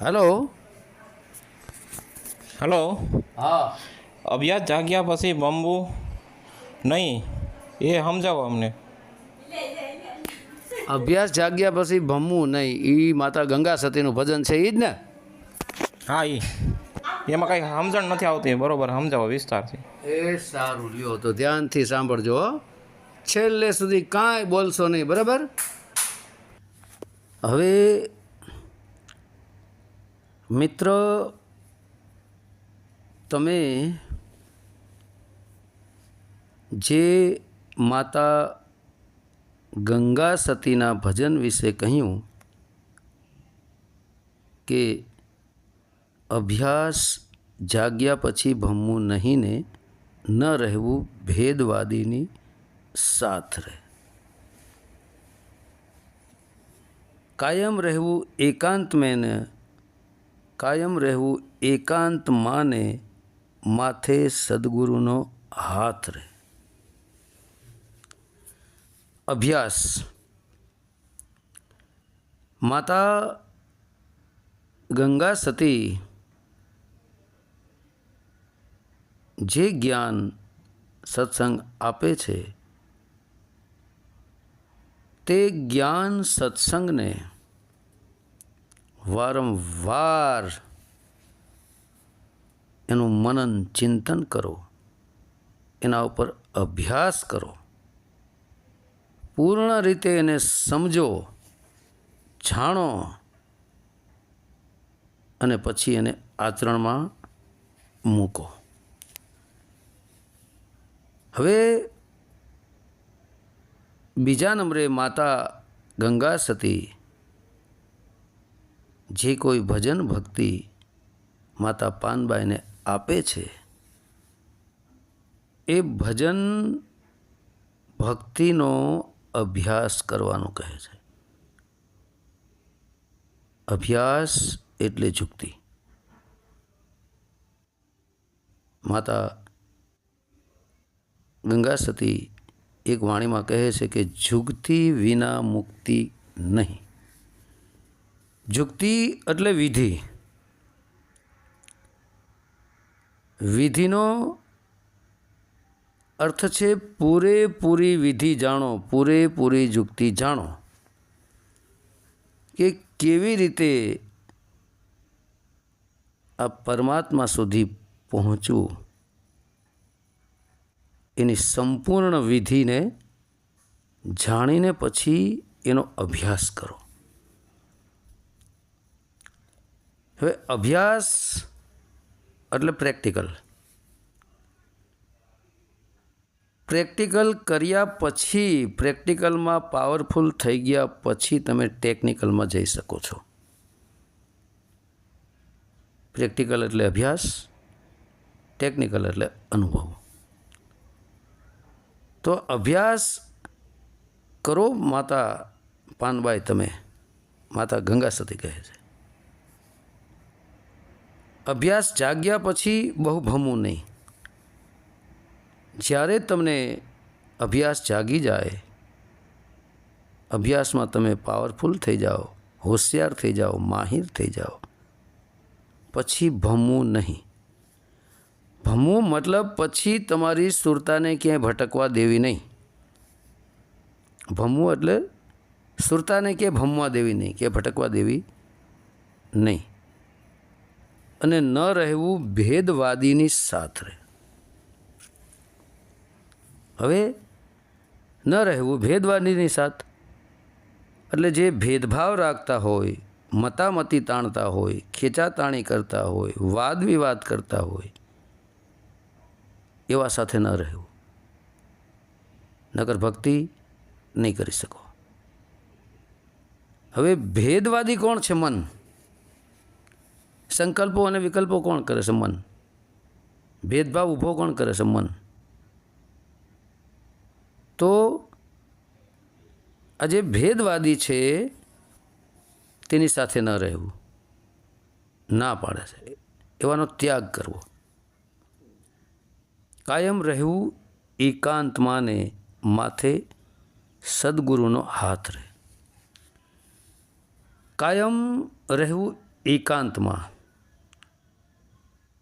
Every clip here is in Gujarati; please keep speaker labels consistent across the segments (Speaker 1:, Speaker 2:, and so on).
Speaker 1: હેલો.
Speaker 2: હલો.
Speaker 1: હા.
Speaker 2: અભ્યાસ જાગ્યા પછી બમ્બુ નહીં એ સમજાવો અમને.
Speaker 1: અભ્યાસ જાગ્યા પછી ભમવું નહીં એ માતા ગંગા સતીનું ભજન છે એ જ ને?
Speaker 2: હા એ એમાં કાંઈ સમજણ નથી આવતી બરોબર સમજાવો વિસ્તારથી.
Speaker 1: એ સારું લ્યો તો ધ્યાનથી સાંભળજો હો. છેલ્લે સુધી કાંઈ બોલશો નહીં બરાબર? હવે મિત્ર, તમે જે માતા ગંગા સતીના ભજન વિશે કહ્યું કે અભ્યાસ જાગ્યા પછી ભમવું નહીં ને ન રહેવું ભેદવાદીની સાથ રહે. કાયમ રહેવું એકાંત મેને કાયમ રહેવું એકાંત માને માથે સદગુરુનો હાથ રહે. અભ્યાસ. માતા ગંગા સતી જે જ્ઞાન સત્સંગ આપે છે, તે જ્ઞાન સત્સંગને વારંવાર એનું મનન, ચિંતન કરો. એના ઉપર અભ્યાસ કરો. પૂર્ણ રીતે એને સમજો, જાણો અને પછી એને આચરણમાં મૂકો. હવે બીજા નંબરે માતા ગંગા સતી જે કોઈ ભજન ભક્તિ માતા પાનબાઈને આપે છે, એ ભજન ભક્તિનો અભ્યાસ કરવાનું કહે છે. અભ્યાસ એટલે જુક્તિ માતા ગંગા સતી એક વાણીમાં કહે છે કે ઝુગતી વિના મુક્તિ નહીં. જુક્તિ એટલે વિધિ. વિધિનો અર્થ છે પૂરેપૂરી વિધિ જાણો, પૂરેપૂરી જુક્તિ જાણો. કે કેવી રીતે આ પરમાત્મા સુધી પહોંચવું? એની સંપૂર્ણ વિધિને જાણીને પછી એનો અભ્યાસ કરો. હવે અભ્યાસ એટલે પ્રેક્ટિકલ. પ્રેક્ટિકલ કર્યા પછી પ્રેક્ટિકલમાં પાવરફુલ થઈ ગયા પછી તમે ટેકનિકલમાં જઈ શકો છો. પ્રેક્ટિકલ એટલે અભ્યાસ, ટેકનિકલ એટલે અનુભવ. તો અભ્યાસ કરો માતા પાનબાઈ તમે, માતા ગંગા સતી કહે છે. અભ્યાસ જાગ્યા પછી બહુ ભમવું નહીં. જ્યારે તમને અભ્યાસ જાગી જાય, અભ્યાસમાં તમે પાવરફુલ થઈ જાઓ, હોશિયાર થઈ જાઓ, માહિર થઈ જાઓ, પછી ભમવું નહીં. ભમવું મતલબ પછી તમારી સુરતાને ક્યાંય ભટકવા દેવી નહીં. ભમવું એટલે સુરતાને ક્યાંય ભમવા દેવી નહીં, કે ભટકવા દેવી નહીં. અને ન રહેવું ભેદવાદીની સાથે હવે, ન રહેવું ભેદવાદીની સાથ, એટલે જે ભેદભાવ રાખતા હોય, મતામતી તાણતા હોય, ખેંચાતાણી કરતા હોય વાદ વિવાદ કરતા હોય, એવા સાથે ન રહેવું. નગર ભક્તિ નહીં કરી શકો. હવે ભેદવાદી કોણ છે મન? સંકલ્પો અને વિકલ્પો કોણ કરે છે મન? ભેદભાવ ઊભો કોણ કરે છે મન? તો આ જે ભેદવાદી છે, તેની સાથે ન રહેવું. ના પાડે છે. એવાનો ત્યાગ કરવો. કાયમ રહેવું એકાંતમાં ને માથે સદગુરુનો હાથ રહે. કાયમ રહેવું એકાંતમાં.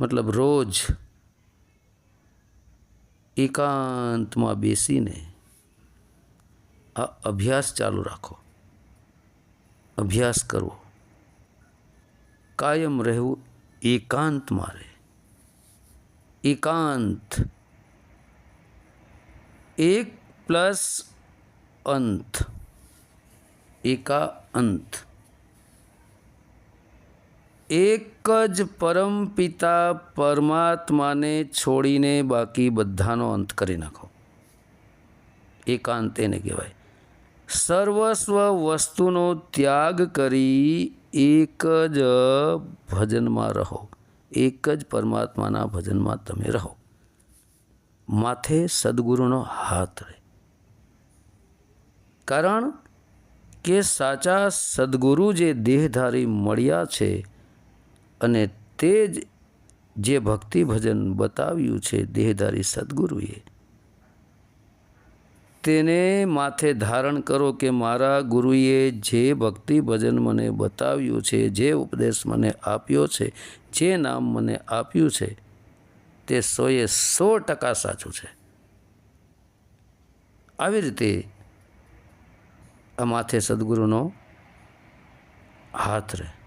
Speaker 1: મતલબ રોજ એકાંતમાં બેસીને આ અભ્યાસ ચાલુ રાખો અભ્યાસ કરવો કાયમ રહેવું એકાંતમાં રહે એકાંત એક પ્લસ અંત એકા અંત એક જ પરમ પિતા પરમાત્માને છોડીને બાકી બધાનો અંત કરી નાખો. એકાંત એને કહેવાય. સર્વસ્વ વસ્તુનો ત્યાગ કરી એક જ ભજનમાં રહો. એક જ પરમાત્માના ભજનમાં તમે રહો. માથે સદગુરુનો હાથ રહે. કારણ કે સાચા સદગુરુ જે દેહધારી મળ્યા છે અને તે જ જે ભક્તિ ભજન બતાવ્યું છે દેહધારી સદગુરુએ, તેને માથે ધારણ કરો કે મારા ગુરુએ જે ભક્તિ ભજન મને બતાવ્યું છે, જે ઉપદેશ મને આપ્યો છે, જે નામ મને આપ્યું છે, તે સોએ સો ટકા સાચું છે. આવી રીતે આ માથે સદગુરુનો હાથ રહે.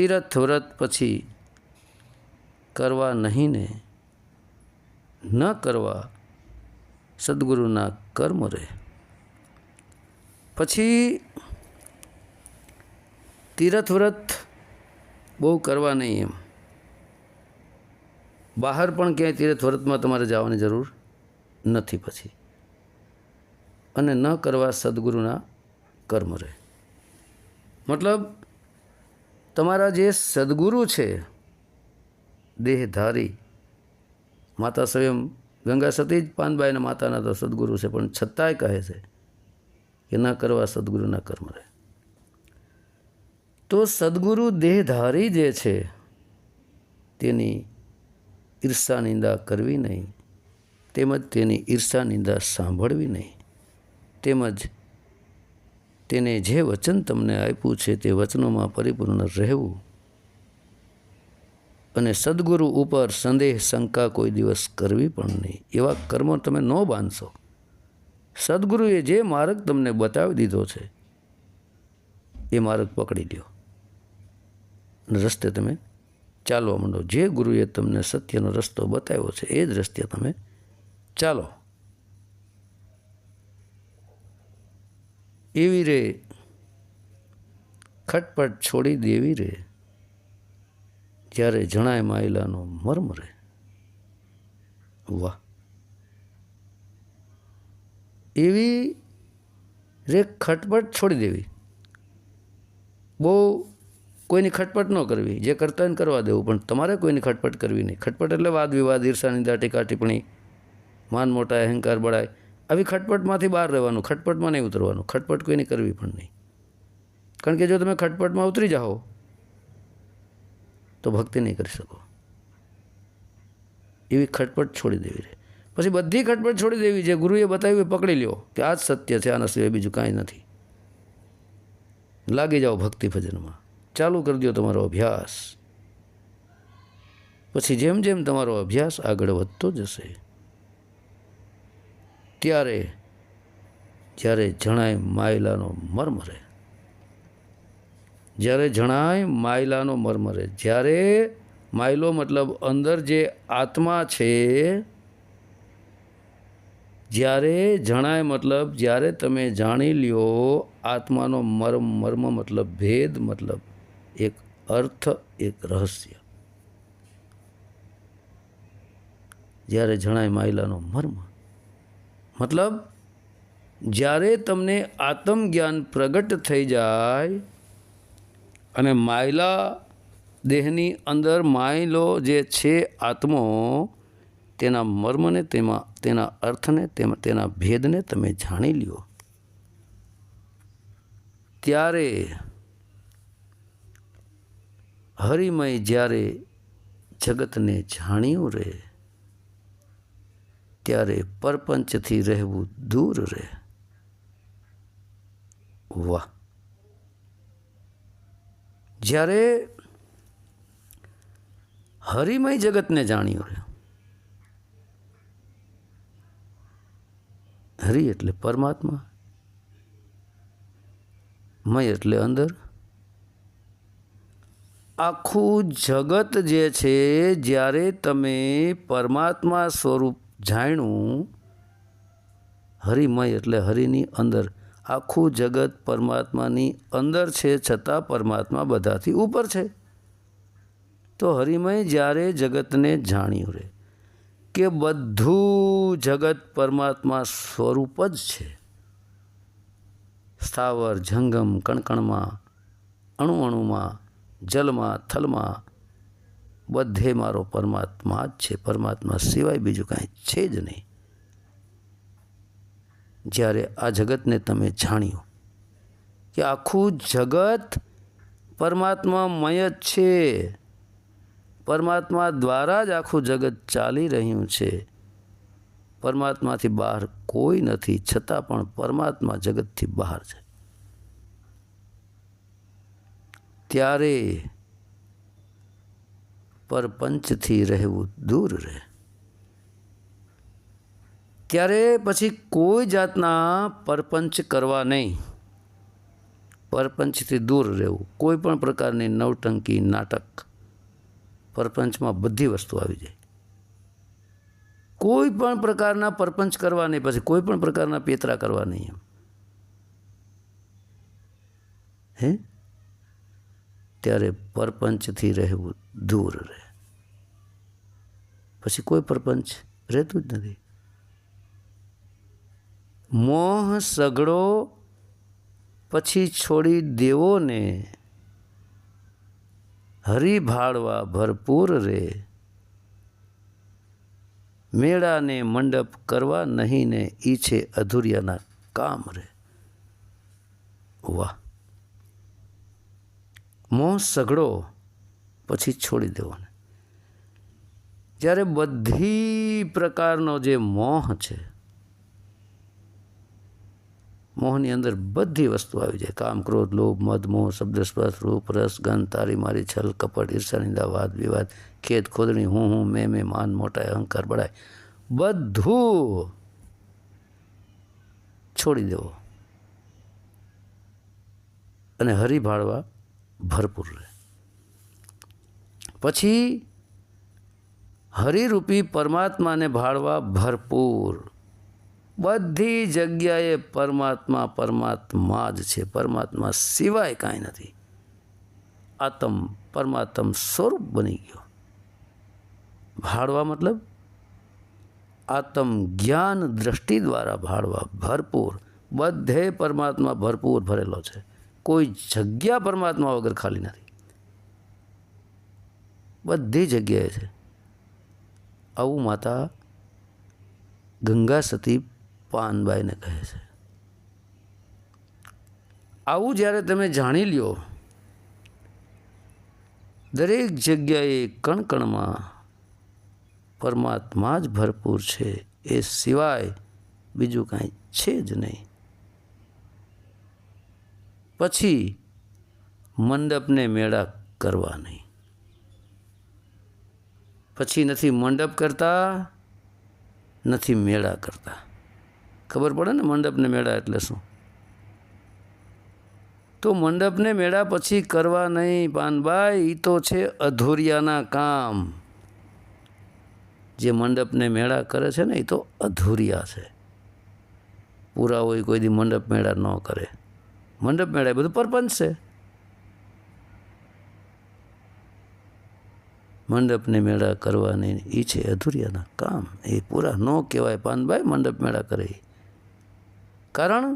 Speaker 1: તીરથ વ્રત પછી કરવા નહીં ને ન કરવા સદગુરુના કર્મ રહે. પછી તીરથ વ્રત બહુ કરવા નહીં એમ. બહાર પણ ક્યાંય તીરથ વ્રતમાં તમારે જવાની જરૂર નથી પછી. અને ન કરવા સદગુરુના કર્મ રહે. મતલબ તમારા જે સદગુરુ છે, દેહધારી, માતા સ્વયં ગંગા સતી જ પાનબાઈના માતાના તો સદગુરુ છે, પણ છતાંય કહે છે કે ન કરવા સદગુરુના કર્મ રહે. તો સદગુરુ દેહધારી જે છે, તેની ઈર્ષા નિંદા કરવી નહીં, તેમજ તેની ઈર્ષા નિંદા સાંભળવી નહીં, તેમજ તેને જે વચન તમને આપ્યું છે તે વચનોમાં પરિપૂર્ણ રહેવું. અને સદગુરુ ઉપર સંદેહ શંકા કોઈ દિવસ કરવી પણ નહીં. એવા કર્મો તમે ન બાંધશો. સદગુરુએ જે માર્ગ તમને બતાવી દીધો છે, એ માર્ગ પકડી લ્યો. રસ્તે તમે ચાલવા માંડો. જે ગુરુએ તમને સત્યનો રસ્તો બતાવ્યો છે, એ જ રસ્તે તમે ચાલો. એવી રે, ખટપટ છોડી દેવી રે. જ્યારે જણાય માયલાનો મર્મ રે. વાહ. એવી રે ખટપટ છોડી દેવી. બહુ કોઈની ખટપટ ન કરવી. જે કરતા હોય કરવા દેવું. પણ તમારે કોઈની ખટપટ કરવી નહીં. ખટપટ એટલે વાદ વિવાદ ઈર્ષાની દાટી ટીકા માન મોટા અહંકાર બળાય. આવી ખટપટમાંથી બહાર રહેવાનું, ખટપટમાં નહીં ઉતરવાનું. ખટપટ કોઈને કરવી પણ નહીં. કારણ કે જો તમે ખટપટમાં ઉતરી જાઓ, તો ભક્તિ નહીં કરી શકો. એવી ખટપટ છોડી દેવી રહે પછી બધી ખટપટ છોડી દેવી છે. ગુરુએ બતાવ્યું પકડી લ્યો. કે આ જ સત્ય છે, આના સિવાય બીજું કાંઈ નથી. લાગી જાઓ ભક્તિ ભજનમાં. ચાલુ કરી દો તમારો અભ્યાસ. પછી જેમ જેમ તમારો અભ્યાસ આગળ વધતો જશે ત્યારે જ્યારે જણાય માયલાનો મર્મ રહે. જ્યારે જણાય માયલાનો મર્મરે જ્યારે માયલો મતલબ અંદર જે આત્મા છે, જ્યારે જણાય મતલબ જ્યારે તમે જાણી લ્યો આત્માનો મર્મ મર્મ મતલબ ભેદ મતલબ એક અર્થ, એક રહસ્ય. જ્યારે જણાય માયલાનો મર્મ મતલબ, જ્યારે તમને આત્મજ્ઞાન પ્રગટ થઈ જાય અને માયલા દેહની અંદર માયલો જે છે આત્મો, તેના મર્મને, તેમાં, તેના અર્થને તેના ભેદને તમે જાણી લ્યો. ત્યારે હરિમય જ્યારે જગતને જાણ્યું રહે ત્યારે પરપંચથી રહેવું દૂર રહે. વાહ. જ્યારે હરિમય જગતને જાણ્યું રે હરિ એટલે પરમાત્મા, મય એટલે અંદર. આખું જગત જે છે, જ્યારે તમે પરમાત્મા સ્વરૂપ જાણ્યું હરિમય એટલે હરિની અંદર. આખું જગત પરમાત્માની અંદર છે છતાં પરમાત્મા બધાથી ઉપર છે. તો હરિમય જ્યારે જગતને જાણ્યું રે કે બધું જગત પરમાત્મા સ્વરૂપ જ છે. સ્થાવર, જંગમ, કણકણમાં અણુ અણુમાં જલમાં, થલમાં બધે મારો પરમાત્મા જ છે. પરમાત્મા સિવાય બીજું કાંઈ છે જ નહીં. જ્યારે આ જગતને તમે જાણ્યું કે આખું જગત પરમાત્મામય જ છે. પરમાત્મા દ્વારા જ આખું જગત ચાલી રહ્યું છે. પરમાત્માથી બહાર કોઈ નથી, છતાં પણ પરમાત્મા જગતથી બહાર છે. ત્યારે પરપંચથી રહેવું દૂર રહે. ત્યારે પછી કોઈ જાતના પરપંચ કરવા નહીં. પરપંચથી દૂર રહેવું. કોઈ પણ પ્રકારની નવટંકી, નાટક. પરપંચમાં બધી વસ્તુ આવી જાય. કોઈ પણ પ્રકારના પરપંચ કરવા નહીં, પછી કોઈ પણ પ્રકારના પેતરા કરવા નહીં એમ. હે? ત્યારે પરપંચથી રહેવું દૂર રહે. પછી કોઈ પરપંચ રહેતું જ નથી. મોહ સગડો પછી છોડી દેવો ને હરિભાળવા ભરપૂર રે. મેળાને મંડપ કરવા નહીં ને ઈ છે અધૂરિયાના કામ રે. વાહ. મોહ સઘળો પછી છોડી દેવાનો. જ્યારે બધી પ્રકારનો જે મોહ છે, મોહની અંદર બધી વસ્તુ આવી જાય. કામ, ક્રોધ, લોભ, મદ, મોહ, શબ્દ, સ્પર્શ, રૂપ, રસ, ગંધ તારી મારી છલ, કપટ, ઈર્ષા વાદ, વિવાદ ખેત ખોદણી, હું હું, મેં મેં, માન, મોટા, અહંકાર બળાય બધું છોડી દેવો. અને હરિભાળવા ભરપૂર રહે. પછી હરિરૂપી પરમાત્માને ભાળવા ભરપૂર. બધી જગ્યાએ પરમાત્મા પરમાત્મા જ છે. પરમાત્મા સિવાય કાંઈ નથી. આત્મ પરમાત્મ સ્વરૂપ બની ગયો. ભાળવા મતલબ આત્મ જ્ઞાન દ્રષ્ટિ દ્વારા ભાળવા ભરપૂર. બધે પરમાત્મા ભરપૂર ભરેલો છે. કોઈ જગ્યા પરમાત્મા વગર ખાલી નથી. બધી જગ્યાએ છે. આવું માતા ગંગા સતી પાનબાઈને કહે છે. આવું જ્યારે તમે જાણી લ્યો, દરેક જગ્યાએ કણકણમાં પરમાત્મા જ ભરપૂર છે. એ સિવાય બીજું કાંઈ છે જ નહીં. પછી મંડપને મેળા કરવા નહીં. પછી નથી મંડપ કરતા, નથી મેળા કરતા. ખબર પડે ને મંડપને મેળા એટલે શું? તો મંડપને મેળા પછી કરવા નહીં પાનભાઈ એ તો છે અધૂરિયાના કામ. જે મંડપને મેળા કરે છે ને એ તો અધૂરિયા છે. પૂરા હોય કોઈ દી મંડપ મેળા ન કરે. મંડપ મેળા બધું પરપંચ છે. મંડપને મેળા કરવાની એ છે અધૂરિયાના કામ, એ પૂરા ન કહેવાય. પાનભાઈ મંડપ મેળા કરે. કારણ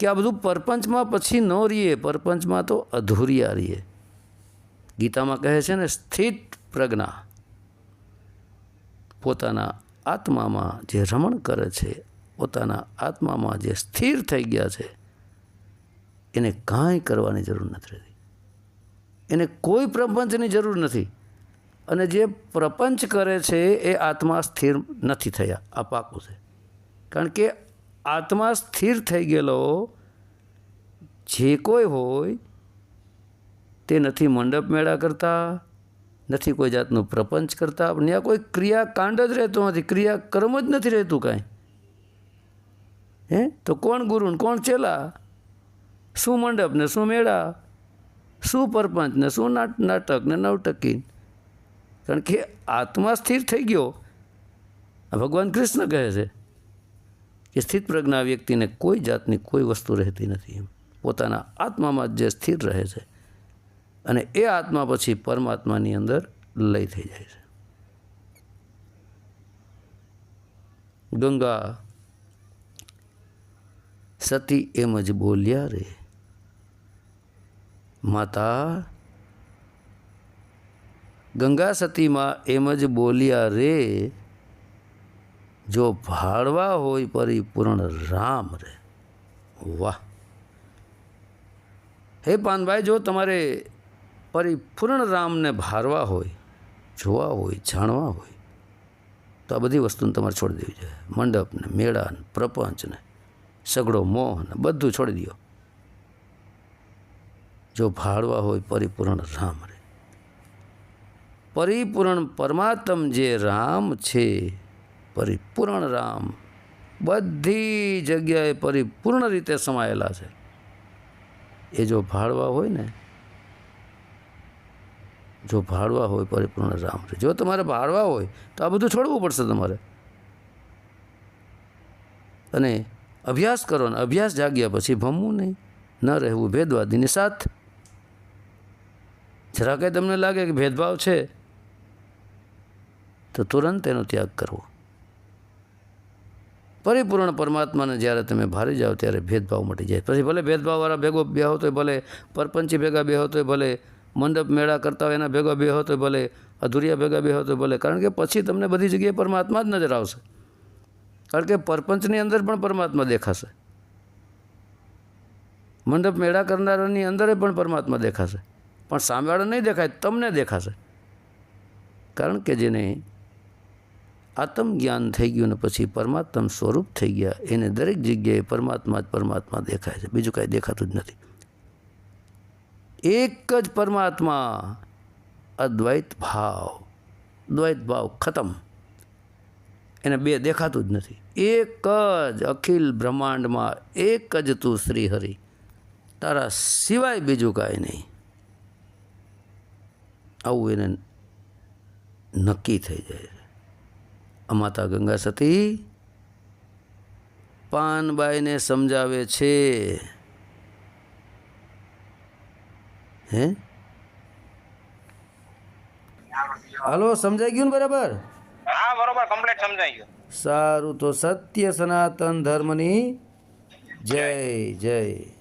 Speaker 1: કે આ બધું પરપંચમાં પછી ન રહીએ, પરપંચમાં તો અધૂરિયા રહીએ. ગીતામાં કહે છે ને, સ્થિત પ્રજ્ઞા પોતાના આત્મામાં જે રમણ કરે છે, પોતાના આત્મામાં જે સ્થિર થઈ ગયા છે એને કાંઈ કરવાની જરૂર નથી રહેતી. એને કોઈ પ્રપંચની જરૂર નથી. અને જે પ્રપંચ કરે છે એ આત્મા સ્થિર નથી થયા. આ પાકું છે. કારણ કે આત્મા સ્થિર થઈ ગયેલો જે કોઈ હોય તે નથી મંડપ મેળા કરતા, નથી કોઈ જાતનું પ્રપંચ કરતા ત્યાં કોઈ ક્રિયાકાંડ જ રહેતો નથી. ક્રિયાકર્મ જ નથી રહેતું કાંઈ. હે? તો કોણ ગુરુ કોણ ચેલા? શું મંડપ ને શું મેળા? શું પરપંચ ને શું નાટ, નાટક ને નવટકી કારણ કે આત્મા સ્થિર થઈ ગયો. ભગવાન કૃષ્ણ કહે છે કે સ્થિત પ્રજ્ઞા વ્યક્તિને કોઈ જાતની કોઈ વસ્તુ રહેતી નથી એમ. પોતાના આત્મામાં જે સ્થિર રહે છે અને એ આત્મા પછી પરમાત્માની અંદર લય થઈ જાય છે. ગંગા, સતી એમ જ બોલ્યા રે. માતા, ગંગા સતીમાં એમ જ બોલ્યા, રે, જો ભાળવા હોય પરિપૂર્ણ રામ રે. વાહ. હે પાનભાઈ, જો તમારે પરિપૂર્ણ રામને ભારવા હોય, જોવા હોય, જાણવા હોય, તો આ બધી વસ્તુને તમારે છોડી દેવી જોઈએ. મંડપને, મેળાને, પ્રપંચને, સગડો મોહ ને બધું છોડી દો જો ભાળવા હોય પરિપૂર્ણ રામ રે. પરિપૂર્ણ પરમાત્મ જે રામ છે, પરિપૂર્ણ રામ બધી જગ્યાએ પરિપૂર્ણ રીતે સમાયેલા છે. એ જો ભાળવા હોય ને, જો ભાળવા હોય પરિપૂર્ણ રામ રે. જો તમારે ભાળવા હોય, તો આ બધું છોડવું પડશે તમારે. અને અભ્યાસ કરો ને, અભ્યાસ જાગ્યા પછી ભમવું નહીં. ન રહેવું ભેદવાદીની સાથ. જરા કંઈ તમને લાગે કે ભેદભાવ છે, તો તુરંત એનો ત્યાગ કરવો. પરિપૂર્ણ પરમાત્માને જ્યારે તમે ભારી જાઓ ત્યારે ભેદભાવ મટી જાય. પછી ભલે ભેદભાવવાળા ભેગો બેહો હોતો ભલે પરપંચી ભેગા બેહો તોય ભલે મંડપ મેળા કરતા હોય એના ભેગા બેહો તોય ભલે અધૂરિયા ભેગા બેહો હોતો ભલે. કારણ કે પછી તમને બધી જગ્યાએ પરમાત્મા જ નજર આવશે. કારણ કે પરપંચની અંદર પણ પરમાત્મા દેખાશે. મંડપ મેળા કરનારાની અંદર પણ પરમાત્મા દેખાશે. પણ સામેવાળા નહીં દેખાય, તમને દેખાશે. કારણ કે જેને આત્મ જ્ઞાન થઈ ગયું ને પછી પરમાત્મ સ્વરૂપ થઈ ગયા, એને દરેક જગ્યાએ પરમાત્મા જ પરમાત્મા દેખાય છે, બીજું કાંઈ દેખાતું જ નથી. એક જ પરમાત્મા, અદ્વૈત ભાવ, દ્વૈત ભાવ ખતમ. એને બે દેખાતું જ નથી. એક જ અખિલ બ્રહ્માંડમાં એક જ તું શ્રી હરિ તારા સિવાય બીજું કાંઈ નહીં. આવું એને નક્કી થઈ જાય છે. અમાતા માતા ગંગા સતી પાનબાઈને સમજાવે છે. હે? હાલો સમજાઈ ગયું ને બરાબર?
Speaker 2: હા બરોબર કમ્પ્લીટ સમજાઈ ગયું.
Speaker 1: સારું તો સત્ય સનાતન ધર્મની જય જય.